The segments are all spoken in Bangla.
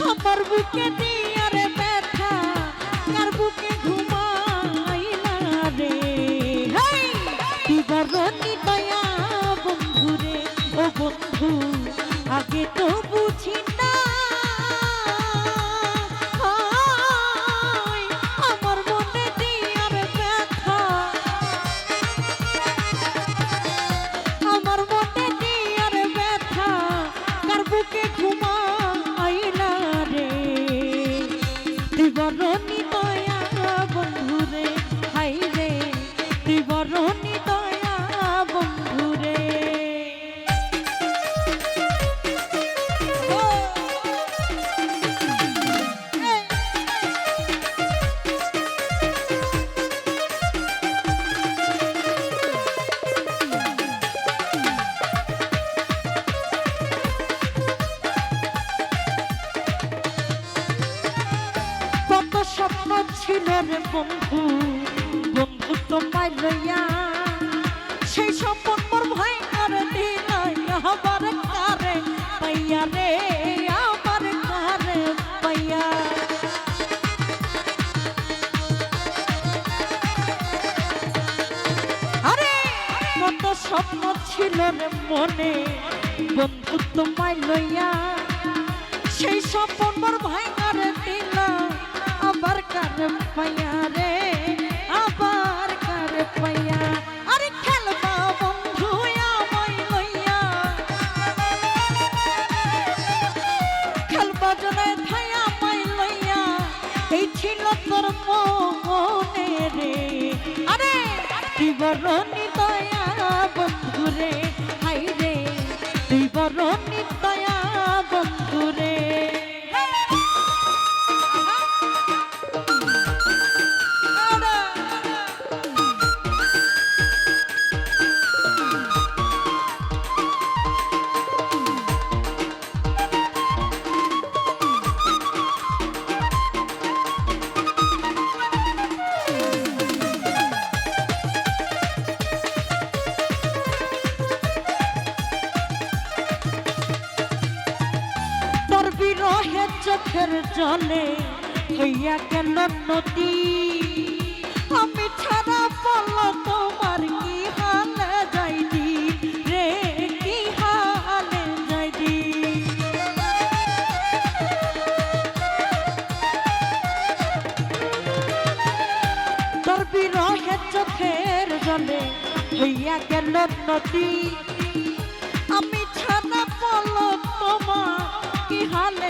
আমার বুকে দিয়ার ব্যথা, কার বুকে ঘুমাই না রে? হেই বিবরণী দয়া বন্ধু রে ও বন্ধু, আগে তো বুঝি না রে বন্ধু বন্ধু তোমায় লইয়া সেই স্বপ্ন মোর ভয় করে দিলাই, আবার কারে পাইয়া রে, আবার কারে পাইয়া। আরে, কত স্বপ্ন ছিল রে মনে, বন্ধু তোমায় লইয়া সেই স্বপ্ন মোর দিল আবার বিবরণী দয়া বন্ধু হাই রে। বিবরণী দয়া চোখের জলে হইয়া গেল নদী। আমি ছাড়া বল তোমার কি হালে যাইদি রে, কি হালে যাইদি তোর বিরহে চোখের জলে হইয়া গেল নদী। আমি ছানা পল তোমা কি হালে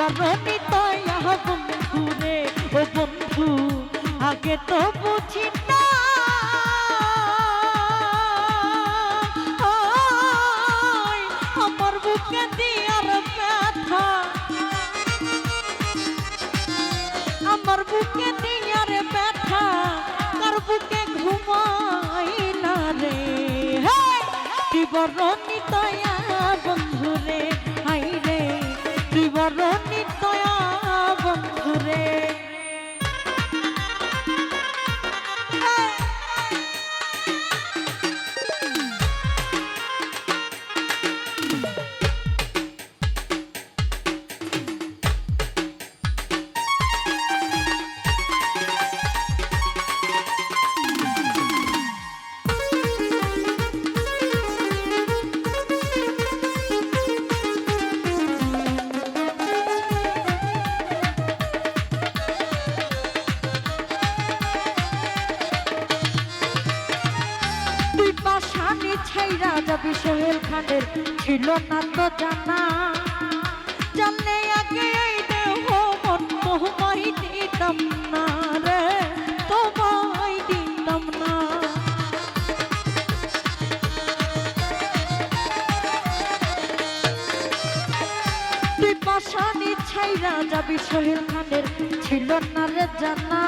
বিবরণী তয়া বন্ধু রে ও বন্ধু, আগে তো বুঝি না। আমার বুকে দিয়ার ব্যথা। আমার বুকে দিয়ার ব্যথা, কার বুকে ঘুমাইলা রে। বিবরণী দয়া বিবরণী ছাইরা যাবি সোহেল খানের ছিল না তো জানা। জানলে আগে এই দেহ মন তোমায় দিতাম না রে, তোমায় দিতাম না। তুই পাশানি ছাইরা যাবি সোহেল খানের ছিল না রে জানা।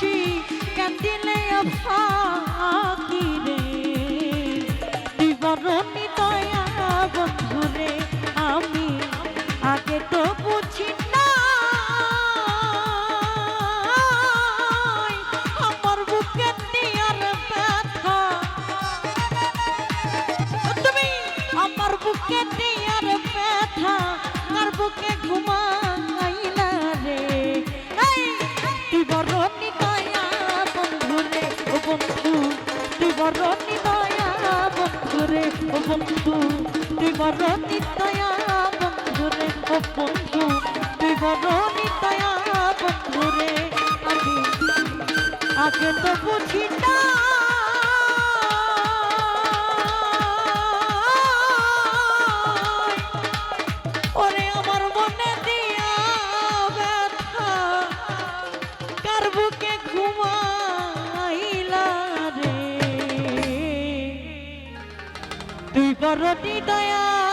আসি কেন দিলে অভাব ও বন্ধু, তুই বড় নিদয়া বন্ধু রে, ও বন্ধু, তুই বড় নিদয়া বন্ধু রে আমি আগে তো বুঝি ওরে বড় দয়া